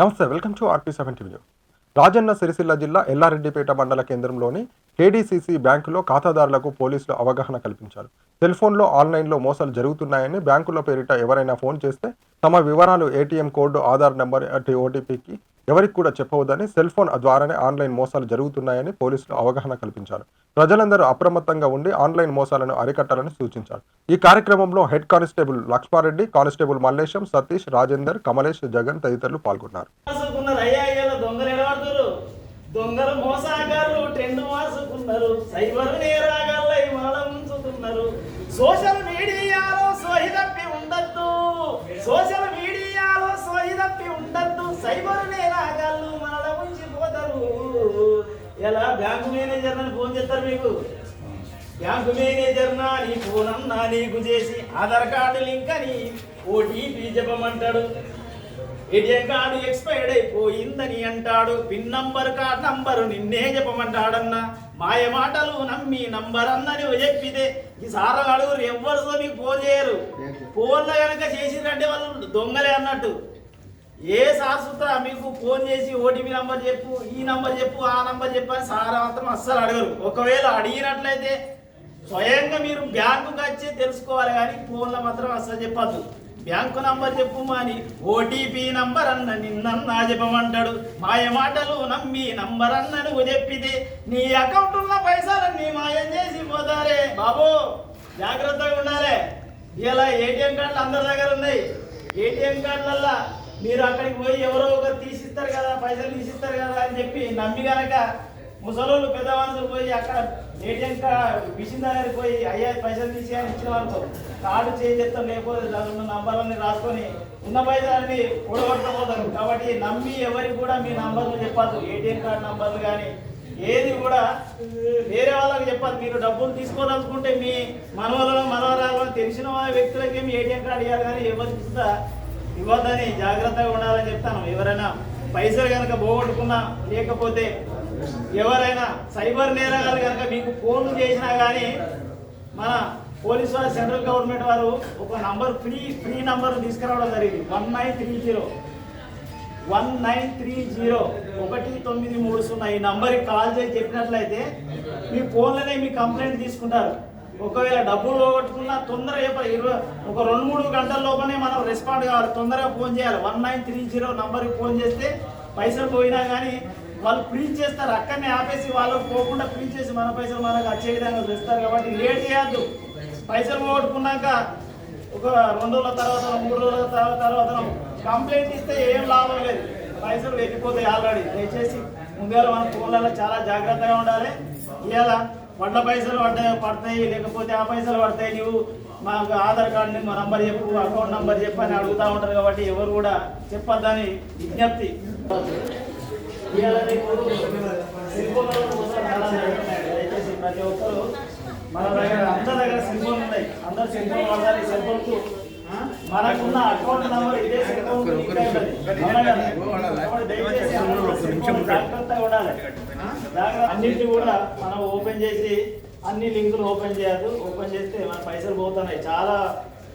నమస్తే welcome to RP seven TV Rajanna Sircilla జిల్లా ఎల్లారెడ్డిపేట మండల కేంద్రంలోని కేడీసీసీ బ్యాంకులో ఖాతాదారులకు పోలీసులు అవగాహన కల్పించారు. సెల్ ఫోన్లో ఆన్లైన్లో మోసాలు జరుగుతున్నాయని బ్యాంకుల పేరిట ఎవరైనా ఫోన్ చేస్తే తమ వివరాలు ఏటీఎం కోడ్ ఆధార్ నెంబర్ అటు ఓటీపీకి ఎవరికి కూడా చెప్పవద్దని సెల్ ఫోన్ ద్వారానే ఆన్లైన్ మోసాలు జరుగుతున్నాయని పోలీసులు అవగాహన కల్పించారు. ప్రజలందరూ అప్రమత్తంగా ఉండి ఆన్లైన్ మోసాలను అరికట్టాలని సూచించారు. ఈ కార్యక్రమంలో head constable Laxmareddy constable Mallesham Satish Rajender Kamlesh Jagan తదితరులు పాల్గొన్నారు. దొంగలు మోసాగాళ్ళు ట్రెండ్ సైబర్ నేరాగాళ్ళై సోషల్ మీడియాలో సోహిదప్పి ఉండద్దు. సోషల్ మీడియా సైబర్ నేరాగాళ్ళు మాల ఉంచిపోతారు ఎలా బ్యాంకు మేనేజర్ అని ఫోన్ చేస్తారు మీకు? బ్యాంకు మేనేజర్ నా నీ ఫోన్ అన్నా నీకు చేసి ఆధార్ కార్డు లింక్ అని ఓటీపీ చెప్పమంటాడు. ఏటీఎం కార్డు ఎక్స్పైర్డ్ అయిపోయిందని అంటాడు. పిన్ నంబర్ కార్డ్ నంబరు నిన్నే చెప్పమంటాడన్న. మాయ మాటలు నమ్మి నంబర్ అన్నని చెప్పితే ఈ సారా అడుగురు ఎవ్వరు మీకు ఫోన్ చేయరు ఫోన్లో కనుక చేసిరంటే వాళ్ళు దొంగలే అన్నట్టు. ఏ శాశ్వత మీకు ఫోన్ చేసి ఓటీపీ నంబర్ చెప్పు ఈ నంబర్ చెప్పు ఆ నంబర్ చెప్పు అని సారా మాత్రం అస్సలు అడగరు. ఒకవేళ అడిగినట్లయితే స్వయంగా మీరు బ్యాంకుకి వచ్చే తెలుసుకోవాలి కానీ ఫోన్లో మాత్రం అస్సలు చెప్పద్దు. బ్యాంకు నంబర్ చెప్పు అని ఓటీపీ నంబర్ అన్న నిన్నన్నా చెప్పమంటాడు. మాయ మాటలు నమ్మి నంబర్ అన్న నువ్వు చెప్పితే నీ అకౌంట్ ఉన్న పైసలన్నీ మాయం చేసి పోతారే. బాబు జాగ్రత్తగా ఉండాలి. ఇలా ఏటీఎం కార్డులు అందరి దగ్గర ఉన్నాయి. ఏటీఎం కార్డులల్లా మీరు అక్కడికి పోయి ఎవరో ఒకరు తీసిస్తారు కదా పైసలు తీసిస్తారు కదా అని చెప్పి నమ్మి కనుక ముసలోళ్ళు పెద్ద మనుషులు పోయి అక్కడ ఏటీఎం మిషన్ దగ్గరికి పోయి అయ్యా పైసలు తీసి అని ఇచ్చిన వాళ్ళతో కార్డు చేంజ్ చేస్తాం లేకపోతే దాని ఉన్న నంబర్లన్నీ రాసుకొని ఉన్న పైసలన్నీ కూడగొట్టకపోతారు. కాబట్టి నమ్మి ఎవరికి కూడా మీ నంబర్లు చెప్పద్దు ఏటీఎం కార్డు నంబర్లు కానీ ఏది కూడా వేరే వాళ్ళకి చెప్పాలి మీరు డబ్బులు తీసుకోదలుచుకుంటే మీ మనవలను మనవరాలను తెలిసిన వాళ్ళ వ్యక్తులకి మీ ఏటీఎం కార్డు ఇవ్వాలి కానీ ఎవరికి ఇస్తా ఇవ్వద్దని జాగ్రత్తగా ఉండాలని చెప్తాను. ఎవరైనా పైసలు కనుక పోగొట్టుకున్నా లేకపోతే ఎవరైనా సైబర్ నేరగాలు కనుక మీకు ఫోన్లు చేసినా కానీ మన పోలీసు వారు సెంట్రల్ గవర్నమెంట్ వారు ఒక నంబర్ ఫ్రీ ఫ్రీ నంబర్ తీసుకురావడం జరిగింది. One nine three zero. One nine three zero. ఒకటి తొమ్మిది మూడు సున్నా. ఈ నంబర్కి కాల్ చేసి చెప్పినట్లయితే మీ ఫోన్లోనే మీ కంప్లైంట్ తీసుకుంటారు. ఒకవేళ డబ్బులు పోగొట్టుకున్నా తొందరగా ఇరవై ఒక రెండు మూడు గంటల లోపలనే మనం రెస్పాండ్ కావాలి. తొందరగా ఫోన్ చేయాలి. వన్ నైన్ త్రీ జీరో నంబర్కి ఫోన్ చేస్తే పైసలు పోయినా కానీ వాళ్ళు ఫ్రీజ్ చేస్తారు. అక్కడనే ఆపేసి వాళ్ళు పోకుండా ఫ్రీజ్ చేసి మన పైసలు మనకు వచ్చే విధంగా చూస్తారు కాబట్టి లేట్ చేయొద్దు. పైసలు పోగొట్టుకున్నాక ఒక రెండు రోజుల తర్వాత మూడు రోజుల తర్వాత తర్వాత కంప్లైంట్ ఇస్తే ఏం లాభం లేదు. పైసలు వెళ్ళిపోతాయి ఆల్రెడీ దయచేసి ముందుగా మన ఫోన్లలో చాలా జాగ్రత్తగా ఉండాలి. ఇవాళ వంద పైసలు పడ్డాయి పడతాయి లేకపోతే ఆ పైసలు పడతాయి నువ్వు మాకు ఆధార్ కార్డు నెంబర్ నంబర్ చెప్పు అకౌంట్ నంబర్ చెప్పు అని అడుగుతూ ఉంటారు కాబట్టి ఎవరు కూడా చెప్పొద్దని విజ్ఞప్తి. దయచేసి ప్రతి ఒక్కరు మన దగ్గర అందరి దగ్గర సెల్ ఫోన్ ఉన్నాయి. అందరు సెల్ ఫోన్ వాడాలి మనకున్న అకౌంట్ నంబర్ ఇదే జాగ్రత్తగా ఉండాలి. అన్నింటినీ కూడా మనం ఓపెన్ చేసి అన్ని లింకులు ఓపెన్ చేయద్దు. ఓపెన్ చేస్తే మన పైసలు పోతున్నాయి. చాలా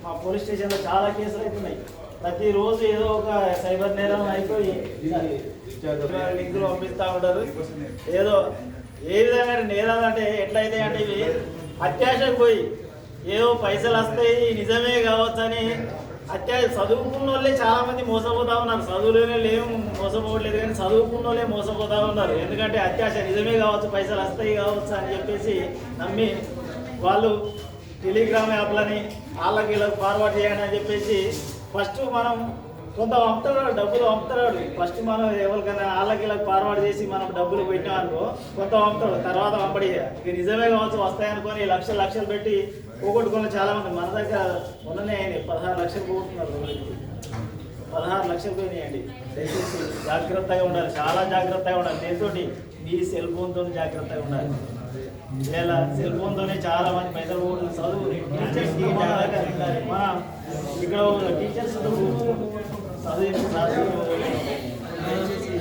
మా పోలీస్ స్టేషన్లో చాలా కేసులు అవుతున్నాయి ప్రతిరోజు ఏదో ఒక సైబర్ నేరం అయిపోయి లింకులు పంపిస్తూ ఉంటారు. ఏదో ఏ విధంగా నేరాలు అంటే ఎట్లయితే అంటే ఇవి అత్యాశకు పోయి ఏదో పైసలు వస్తాయి నిజమే కావచ్చని అత్యాశ చదువుకున్న వాళ్ళే చాలా మంది మోసపోతా ఉన్నారు చదువులోనే లేము మోసపోవట్లేదు కానీ చదువుకున్న వాళ్ళే మోసపోతా ఉన్నారు ఎందుకంటే అత్యాశ నిజమే కావచ్చు పైసలు వస్తాయి కావచ్చు అని చెప్పేసి నమ్మి వాళ్ళు టెలిగ్రామ్ యాప్లని వాళ్ళకి ఇలా ఫార్వర్డ్ చేయండి అని చెప్పేసి ఫస్ట్ మనం కొంత పంపుతాడు డబ్బులు పంపుతాడు ఫస్ట్ మనం ఎవరికైనా వాళ్ళకి ఇలా ఫార్వర్డ్ చేసి మనం డబ్బులు పెట్టాం అనుకో కొంత పంపుతాడు తర్వాత పంపడి ఇక నిజమే కావచ్చు వస్తాయనుకొని లక్షలు లక్షలు పెట్టి పోగొట్టుకున్న చాలా మంది మన దగ్గర ఉన్ననే అయినాయి. పదహారు లక్షలు పోగొట్టుకున్నారు పదహారు లక్షలు పోయినాయండి. దయచేసి జాగ్రత్తగా ఉండాలి. చాలా జాగ్రత్తగా ఉండాలి. దేంతో మీ సెల్ ఫోన్తో జాగ్రత్తగా ఉండాలి. ఇలా సెల్ ఫోన్తోనే చాలా మంది పైసలు పోగొట్టుకున్నారు చదువు టీచర్స్ జాగ్రత్తగా మన ఇక్కడ టీచర్స్ చదువు దయచేసి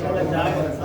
చాలా జాగ్రత్త